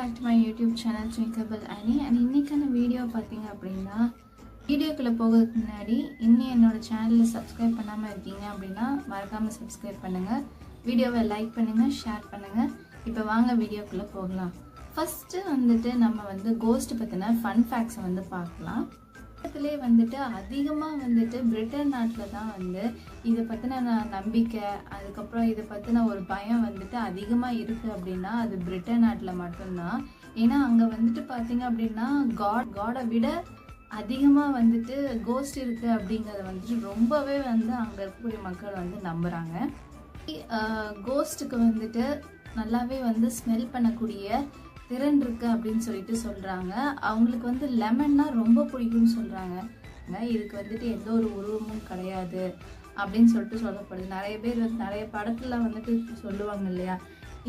Cut my YouTube channel Twinkable Annie and இன்னைக்கான video பார்த்தீங்க அப்படின்னா வீடியோக்குள்ளே போகிறதுக்கு முன்னாடி இன்னும் என்னோடய சேனலில் சப்ஸ்கிரைப் பண்ணாமல் இருக்கீங்க அப்படின்னா மறக்காமல் சப்ஸ்கிரைப் பண்ணுங்கள் வீடியோவை லைக் பண்ணுங்கள் ஷேர் பண்ணுங்கள் இப்போ வாங்க வீடியோக்குள்ளே போகலாம். ஃபஸ்ட்டு வந்துட்டு நம்ம வந்து கோஸ்ட்டு பற்றின ஃபன் ஃபேக்ட்ஸை வந்து பார்க்கலாம். உலகத்திலே வந்துட்டு அதிகமாக வந்துட்டு பிரிட்டன் நாட்டில் தான் வந்து இதை பற்றின நான் நம்பிக்கை அதுக்கப்புறம் இதை பற்றின ஒரு பயம் வந்துட்டு அதிகமாக இருக்குது அப்படின்னா அது பிரிட்டன் நாட்டில் மட்டும்தான். ஏன்னா அங்கே வந்துட்டு பார்த்தீங்க அப்படின்னா காட் காடை விட அதிகமாக வந்துட்டு கோஸ்ட் இருக்குது அப்படிங்கிறத வந்துட்டு ரொம்பவே வந்து அங்கே இருக்கக்கூடிய மக்கள் வந்து நம்புகிறாங்க கோஸ்ட்டுக்கு வந்துட்டு நல்லாவே வந்து ஸ்மெல் பண்ணக்கூடிய திறன் இருக்கு அப்படின்னு சொல்லிட்டு சொல்றாங்க. அவங்களுக்கு வந்து லெமன்னா ரொம்ப பிடிக்கும்னு சொல்றாங்க. இதுக்கு வந்துட்டு எந்த ஒரு உருவமும் கிடையாது அப்படின்னு சொல்லிட்டு சொல்லப்படுது. நிறைய பேர் வந்து நிறைய படத்துல வந்துட்டு சொல்லுவாங்க இல்லையா?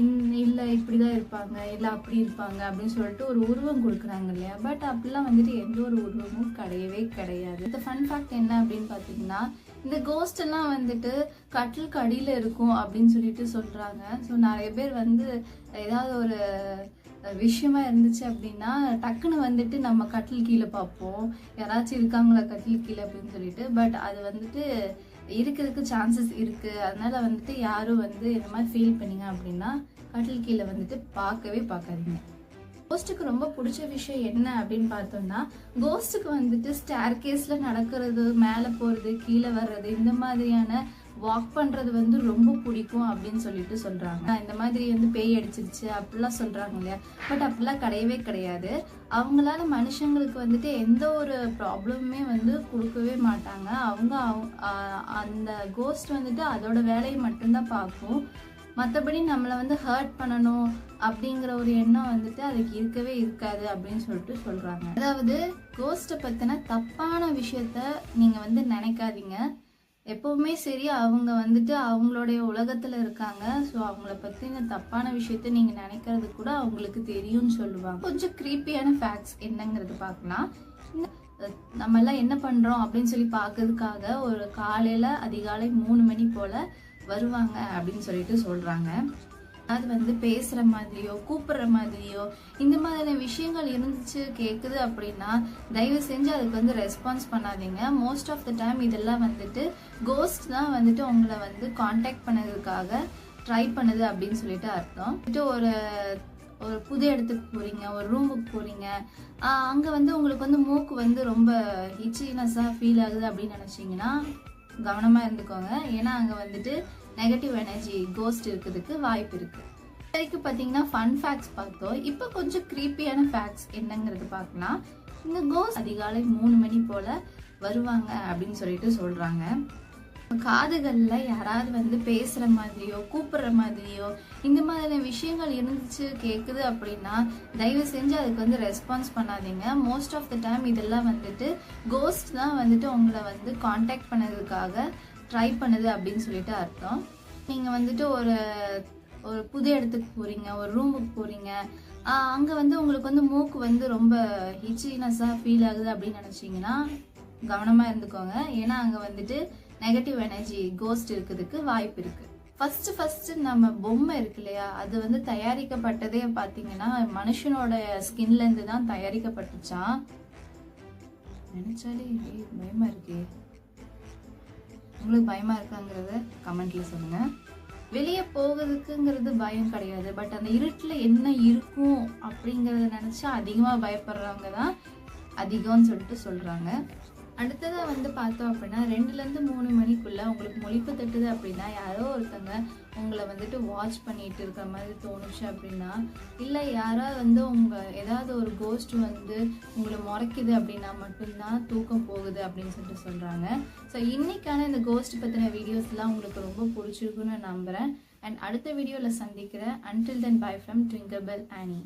இன் இல்லை இப்படி தான் இருப்பாங்க இல்லை அப்படி இருப்பாங்க அப்படின்னு சொல்லிட்டு ஒரு உருவம் கொடுக்குறாங்க இல்லையா? பட் அப்படிலாம் வந்துட்டு எந்த ஒரு உருவமும் கிடையவே கிடையாது. இந்த ஃபன் ஃபேக்ட் என்ன அப்படின்னு பார்த்தீங்கன்னா இந்த கோஸ்ட் எல்லாம் வந்துட்டு கட்டிலுக்கு அடியில் இருக்கும் அப்படின்னு சொல்லிட்டு சொல்கிறாங்க ஸோ நிறைய பேர் வந்து ஏதாவது ஒரு விஷயமா இருந்துச்சு அப்படின்னா டக்குன்னு வந்துட்டு நம்ம கட்டில் கீழே பார்ப்போம். யாராச்சும் இருக்காங்களா கட்டில் கீழே அப்படின்னு சொல்லிட்டு. பட் அது வந்துட்டு இருக்கிறதுக்கு சான்சஸ் இருக்கு. அதனால வந்துட்டு யாரும் வந்து இந்த மாதிரி ஃபீல் பண்ணீங்க அப்படின்னா கட்டில் கீழே வந்துட்டு பார்க்கவே பார்க்காதீங்க. கோஸ்ட்டுக்கு ரொம்ப பிடிச்ச விஷயம் என்ன அப்படின்னு பார்த்தோம்னா கோஸ்ட்டுக்கு வந்துட்டு ஸ்டேர் கேஸில் நடக்கிறது மேலே போகிறது கீழே வர்றது இந்த மாதிரியான வாக் பண்றது வந்து ரொம்ப பிடிக்கும் அப்படின்னு சொல்லிட்டு சொல்றாங்க. இந்த மாதிரி வந்து பேய் அடிச்சிருச்சு அப்படிலாம் சொல்றாங்க இல்லையா? பட் அப்படிலாம் கிடையவே கிடையாது. அவங்களால மனுஷங்களுக்கு வந்துட்டு எந்த ஒரு ப்ராப்ளமுமே வந்து கொடுக்கவே மாட்டாங்க. அவங்க அந்த கோஸ்ட் வந்துட்டு அதோட வேலையை மட்டும்தான் பார்க்கும். மற்றபடி நம்மளை வந்து ஹர்ட் பண்ணணும் அப்படிங்கிற ஒரு எண்ணம் வந்துட்டு அதுக்கு இருக்கவே இருக்காது அப்படின்னு சொல்லிட்டு சொல்கிறாங்க அதாவது கோஸ்ட்டை பற்றின தப்பான விஷயத்த நீங்கள் வந்து நினைக்காதீங்க. எப்பவுமே சரி அவங்க வந்துட்டு அவங்களுடைய உலகத்துல இருக்காங்க. ஸோ அவங்கள பத்தின தப்பான விஷயத்த நீங்க நினைக்கிறது கூட அவங்களுக்கு தெரியும்னு சொல்லுவாங்க. கொஞ்சம் க்ரீப்பியான ஃபேக்ட்ஸ் என்னங்கிறது பார்க்கலாம். நம்ம எல்லாம் என்ன பண்றோம் அப்படின்னு சொல்லி பார்க்கறதுக்காக ஒரு காலையில அதிகாலை மூணு மணி போல வருவாங்க அப்படின்னு சொல்லிட்டு சொல்றாங்க. அது வந்து பேசுகிற மாதிரியோ கூப்பிடுற மாதிரியோ இந்த மாதிரியான விஷயங்கள் இருந்துச்சு கேட்குது அப்படின்னா தயவு செஞ்சு அதுக்கு வந்து ரெஸ்பான்ஸ் பண்ணாதீங்க. மோஸ்ட் ஆஃப் த டைம் இதெல்லாம் வந்துட்டு கோஸ்ட் தான் வந்துட்டு உங்களை வந்து காண்டாக்ட் பண்ணதுக்காக ட்ரை பண்ணுது அப்படின்னு சொல்லிட்டு அர்த்தம். வந்துட்டு ஒரு ஒரு புது இடத்துக்கு போகிறீங்க ஒரு ரூமுக்கு போகிறீங்க அங்கே வந்து உங்களுக்கு வந்து மூக்கு வந்து ரொம்ப ஹிச்சினஸ்ஸாக ஃபீல் ஆகுது அப்படின்னு நினச்சிங்கன்னா கவனமாக இருந்துக்கோங்க. ஏன்னா அங்கே வந்துட்டு நெகட்டிவ் எனர்ஜி கோஸ்ட் இருக்கிறதுக்கு வாய்ப்பு இருக்குது வரைக்கும் பார்த்தீங்கன்னா ஃபன் ஃபேக்ட்ஸ் பார்த்தோம். இப்போ கொஞ்சம் க்ரீப்பியான ஃபேக்ட்ஸ் என்னங்கிறது பார்க்கலாம். இந்த கோஸ்ட் அதிகாலை மூணு மணி போல் வருவாங்க அப்படின்னு சொல்லிட்டு சொல்கிறாங்க காதுகளில் யாராவது வந்து பேசுகிற மாதிரியோ கூப்பிடுற மாதிரியோ இந்த மாதிரியான விஷயங்கள் இருந்துச்சு கேட்குது அப்படின்னா தயவு செஞ்சு அதுக்கு வந்து ரெஸ்பான்ஸ் பண்ணாதீங்க. மோஸ்ட் ஆஃப் த டைம் இதெல்லாம் வந்துட்டு கோஸ்ட் தான் வந்துட்டு உங்களை வந்து காண்டாக்ட் பண்ணதுக்காக ட்ரை பண்ணுது அப்படின்னு சொல்லிட்டு அர்த்தம். நீங்கள் வந்துட்டு ஒரு ஒரு புது இடத்துக்கு போகிறீங்க ஒரு ரூமுக்கு போகிறீங்க அங்கே வந்து உங்களுக்கு வந்து மூக்கு வந்து ரொம்ப ஹிச்சினஸாக ஃபீல் ஆகுது அப்படின்னு நினச்சிங்கன்னா கவனமாக இருந்துக்கோங்க. ஏன்னா அங்கே வந்துட்டு நெகட்டிவ் எனர்ஜி கோஸ்ட் இருக்கிறதுக்கு வாய்ப்பு இருக்குது ஃபர்ஸ்ட் ஃபர்ஸ்ட் நம்ம பொம்மை இருக்கு இல்லையா? அது வந்து தயாரிக்கப்பட்டதே பார்த்தீங்கன்னா மனுஷனோட ஸ்கின்ல இருந்து தான் தயாரிக்கப்பட்டுச்சான் நினைச்சாலே பயமா இருக்கே. உங்களுக்கு பயமா இருக்காங்கிறத கமெண்ட்ல சொல்லுங்க. வெளியே போகிறதுக்குங்கிறது பயம் கிடையாது. பட் அந்த இருட்டில் என்ன இருக்கும் அப்படிங்கிறத நினச்சா அதிகமாக பயப்படுறவங்க தான் அதிகம்னு சொல்லிட்டு சொல்கிறாங்க அடுத்ததாக வந்து பார்த்தோம் அப்படின்னா ரெண்டுலேருந்து மூணு மணிக்குள்ளே உங்களுக்கு மொழிப்பு தட்டுது அப்படின்னா யாரோ ஒருத்தங்க உங்களை வந்துட்டு வாட்ச் பண்ணிட்டு இருக்கிற மாதிரி தோணுச்சு அப்படின்னா இல்லை யாராவது வந்து உங்கள் ஏதாவது ஒரு கோஸ்ட் வந்து உங்களை முறைக்குது அப்படின்னா மட்டும்தான் தூக்கம் போகுது அப்படின்னு சொல்லிட்டு சொல்கிறாங்க ஸோ இன்றைக்கான இந்த கோஸ்ட் பற்றின வீடியோஸ்லாம் உங்களுக்கு ரொம்ப பிடிச்சிருக்குன்னு நம்புகிறேன் அண்ட் அடுத்த வீடியோவில் சந்திக்கிறேன். Until then bye from Twinkable Annie